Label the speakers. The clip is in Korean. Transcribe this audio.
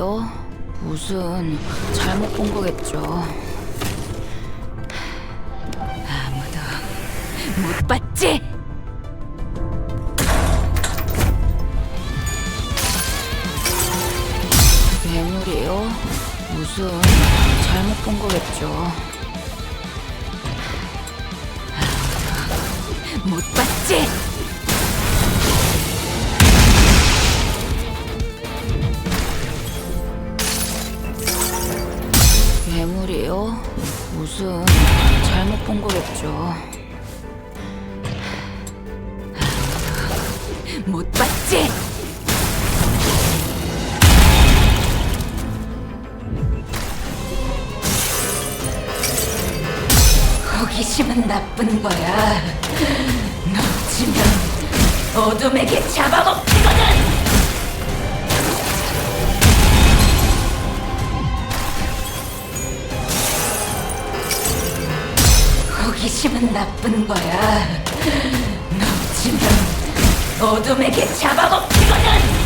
Speaker 1: 괴물이에요? 무슨 잘못 본 거겠죠. 아무도 못 봤지? 괴물이에요? 무슨 잘못 본 거겠죠. 아무도 못 봤지? 괴물이요? 무슨 잘못 본 거겠죠. 못 봤지? 호기심은 나쁜 거야. 놓치면 어둠에게 잡아먹히 호기심은 나쁜 거야. 놓치면 어둠에게 잡아먹히거든.